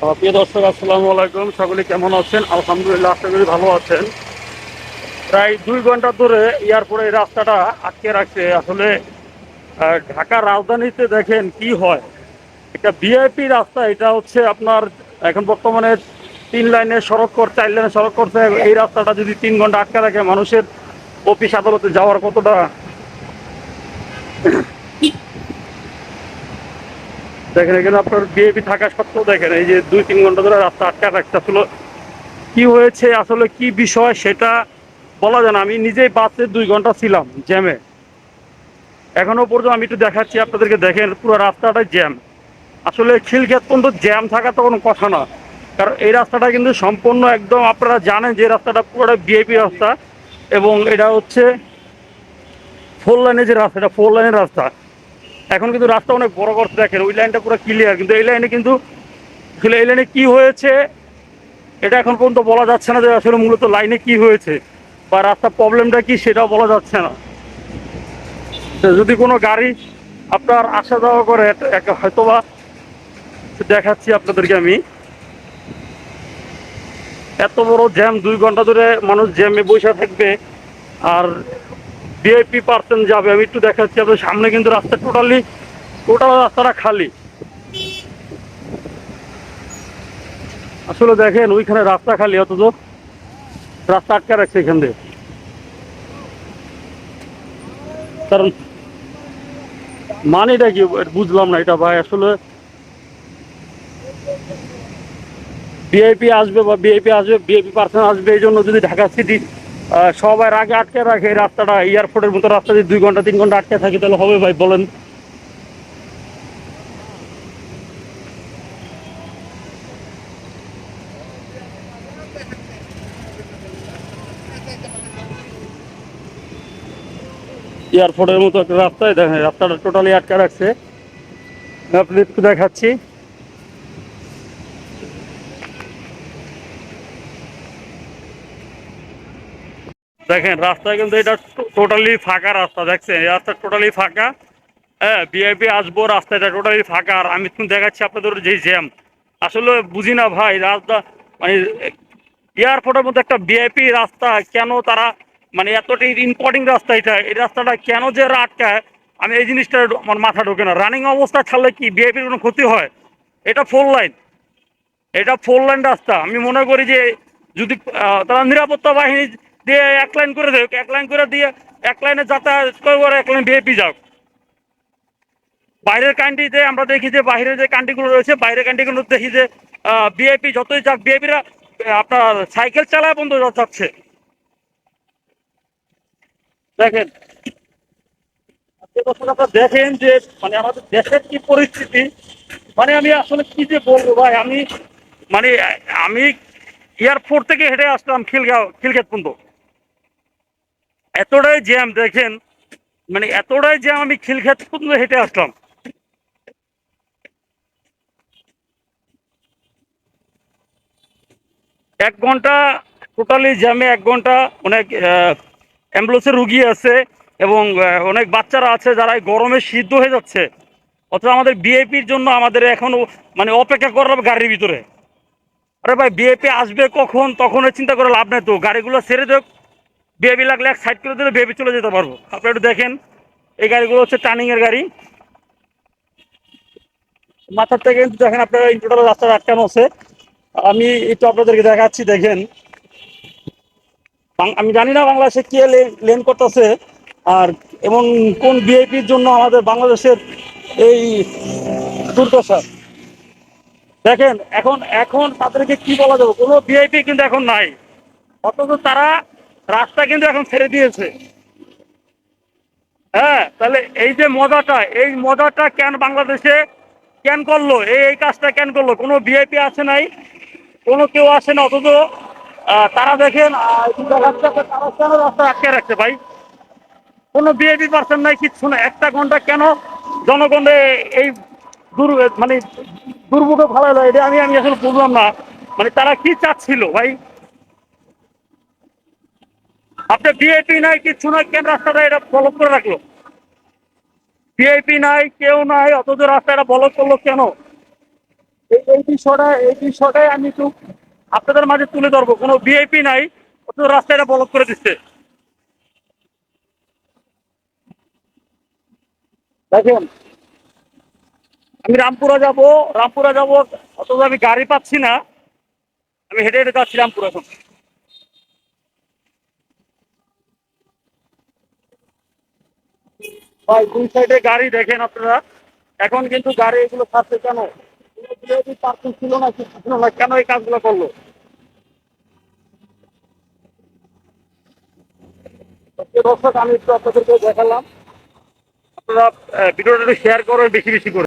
প্রিয় দর্শক, আসসালামু আলাইকুম। সকলে কেমন আছেন? আলহামদুলিল্লাহ, আশা করি ভালো আছেন। প্রায় দুই ঘণ্টা ধরে এয়ারপোর্টে এই রাস্তাটা আটকে রাখছে। আসলে ঢাকা রাজধানীতে দেখেন কি হয়। এটা ভিআইপি রাস্তা, এটা হচ্ছে আপনার এখন বর্তমানে তিন লাইনের সড়ক কর চার লাইনের সড়ক করছে। এই রাস্তাটা যদি তিন ঘণ্টা আটকে রাখে, মানুষের অফিস আদালতে যাওয়ার কতটা দেখেন, এখানে আপনার বিএপি থাকা সত্ত্বেও দেখেন, এই যে দুই তিন ঘণ্টা ধরে রাস্তা আটকা রাখছে আসলে কি হয়েছে, আসলে কি বিষয় সেটা বলা যায় না। আমি নিজেই বাসে দুই ঘণ্টা ছিলাম জ্যামে। এখনও পর্যন্ত আমি একটু দেখাচ্ছি, আপনাদেরকে দেখেন, পুরো রাস্তাটাই জ্যাম। আসলে খিলক্ষেত পর্যন্ত জ্যাম থাকা তো কোনো কথা না। কারণ এই রাস্তাটা কিন্তু সম্পূর্ণ একদম, আপনারা জানেন যে রাস্তাটা পুরোটা বিআইপি রাস্তা এবং এটা হচ্ছে ফোর লাইনের যে রাস্তা এটা ফোর লাইনের রাস্তা। এখন কিন্তু রাস্তা অনেক বড় করতে দেখেন, ওই লাইনটা পুরো ক্লিয়ার কিন্তু এই লাইনে কিন্তু আসলে এই লাইনে কি হয়েছে, এটা এখন পর্যন্ত বলা যাচ্ছে না যে আসলে মূলত লাইনে কি হয়েছে, বা রাস্তার প্রবলেমটা কি সেটাও বলা যাচ্ছে না। যদি কোনো গাড়ি আপনার আসা যাওয়া করে হয়তোবা দেখাচ্ছি আপনাদেরকে আমি। এত বড় জ্যাম দুই ঘণ্টা ধরে মানুষ জ্যামে বসে থাকবে, আর ভিআইপি পার্সেন্ট যাবে, আমি একটু দেখাচ্ছি আপনার সামনে কিন্তু রাস্তা টোটালি টোটাল রাস্তাটা খালি। আসলে দেখেন, ওইখানে রাস্তা খালি অথচ। রাস্তা আটকে রাখছে এখান দিয়ে। কারণ, মানেটা কি বুঝলাম না এটা ভাই, আসলে ভিআইপি আসবে বা ভিআইপি আসবে ভিআইপি পার্সন আসবে, এই জন্য যদি ঢাকা সিটি সবার আগে আটকে রাখে এই রাস্তাটা এয়ারপোর্টের মতো রাস্তা যদি দুই ঘণ্টা, তিন ঘণ্টা আটকে থাকে, তাহলে হবে ভাই, বলেন। এয়ারপোর্টের মতো একটা রাস্তায় দেখেন, রাস্তাটা টোটালি আটকে রাখছে। আপনাদের একটু দেখাচ্ছি। দেখেন রাস্তা কিন্তু এটা টোটালি ফাঁকা রাস্তা, দেখছেন? এই রাস্তা টোটালি ফাঁকা। হ্যাঁ ভিআইপি আসব রাস্তাটা টোটালি ফাঁকা। আর আমি তুমি দেখাচ্ছি আপনাদের যে জ্যাম আসলে বুঝি না ভাই, রাস্তা মানে এয়ারপোর্টের মধ্যে একটা ভিআইপি রাস্তা, কেন তারা মানে এতটাই ইম্পর্টিং রাস্তা এটা? এই রাস্তাটা কেন যে আটকায়? আমি এই জিনিসটা আমার মাথা ঢোকে না। রানিং অবস্থা ছাড়লে কি ভিআইপির কোনো ক্ষতি হয়? এটা ফোর লাইন এটা ফোর লাইন রাস্তা। আমি মনে করি যে, যদি তারা নিরাপত্তা বাহিনী দিয়ে এক লাইন করে দেয়, এক লাইন করে দিয়ে এক লাইনে যাতায়াত করে এক লাইন ভিআইপি যাও। বাইরের কান্ট্রিতে আমরা দেখি যে বাইরের যে কান্ট্রিগুলো রয়েছে, বাইরের কান্ট্রিগুলো দেখি যে বিআইপি যতই যাক বিআইপিরা আপনার সাইকেল চালায় বন্ধ যাচ্ছে। দেখেন আপনারা দেখেন যে মানে আমাদের দেশের কি পরিস্থিতি মানে আমি আসলে কি যে বলব ভাই, আমি মানে আমি এয়ারপোর্ট থেকে হেঁটে আসলাম খিলগাঁও পর্যন্ত। এতটাই জ্যাম, দেখেন মানে এতটাই জ্যাম, আমি খিলক্ষেত পর্যন্ত হেঁটে আসলাম। এক ঘণ্টা টোটালি জ্যামে এক ঘণ্টা অনেক অ্যাম্বুলেন্সের রুগী আছে এবং অনেক বাচ্চারা আছে যারা গরমে সিদ্ধ হয়ে যাচ্ছে। অথচ আমাদের বিএপির জন্য আমাদের এখনও মানে অপেক্ষা করা হবে গাড়ির ভিতরে। আরে ভাই বিএপি আসবে কখন? তখন চিন্তা করে লাভ নেই তো। গাড়িগুলো ছেড়ে দেখ বিএপি লাগলে এক সাইড করে দিলে বিএপি চলে যেতে পারব। আপনি একটু দেখেন, এই গাড়িগুলো হচ্ছে টার্নিংয়ের গাড়ি। মাথার থেকে কিন্তু দেখেন, আপনারা টোটাল রাস্তা আটকানো আছে। আমি একটু আপনাদেরকে দেখাচ্ছি, দেখেন। আমি জানি না বাংলাদেশে কে লেন করতেছে, আর এবং কোন ভিআইপির জন্য আমাদের বাংলাদেশের এই দুর্দশা। দেখেন, এখন এখন তাদেরকে কি বলা যাবে? কোনো ভিআইপি কিন্তু এখন নাই। অথচ তারা রাস্তা কিন্তু এখন ছেড়ে দিয়েছে। হ্যাঁ তাহলে এই যে মজাটা, এই মজাটা কেন বাংলাদেশে কেন করল? এই এই কাজটা কেন করল? কোনো ভিআইপি আসে নাই? কোনো কেউ আসে না, অথচ তারা দেখেন রাস্তা আটকে রাখছে ভাই? কোনো বিএপি পার্সন নাই, কিচ্ছু না একটা ঘণ্টা কেন জনগণে এই দুর মানে দুর্ভোগে ভালো হলো এটা আমি আমি আসলে বুঝলাম না। মানে তারা কি চাচ্ছিল ভাই? আপনি বিএপি নাই কিছু নাই, কেন রাস্তাটা এটা ব্লক করে রাখল? বিএপি নাই, কেউ নাই, অথচ রাস্তাটা ব্লক করল কেন? এই বিষয়টা, এই বিষয়টাই আমি একটু আপনাদের মাঝে তুলে ধরবো। কোনো ভিআইপি নাই, অথচ রাস্তাটা ব্লক করে দিচ্ছে। দেখেন, আমি রামপুরা যাব রামপুরা যাব, অথচ আমি গাড়ি পাচ্ছি না। আমি হেঁটে হেঁটে যাচ্ছি রামপুরা এখন। ভাই দুই সাইডে গাড়ি দেখেন আপনারা? এখন কিন্তু গাড়ি এগুলো ছাড়ছে কেন? পার্কিং ছিল না কিছু ছিল না? কেন এই কাজগুলো করল? দর্শক, আমি একটু আপনাদেরকে দেখালাম। আপনারা ভিডিওটা একটু শেয়ার করেন, বেশি বেশি করে।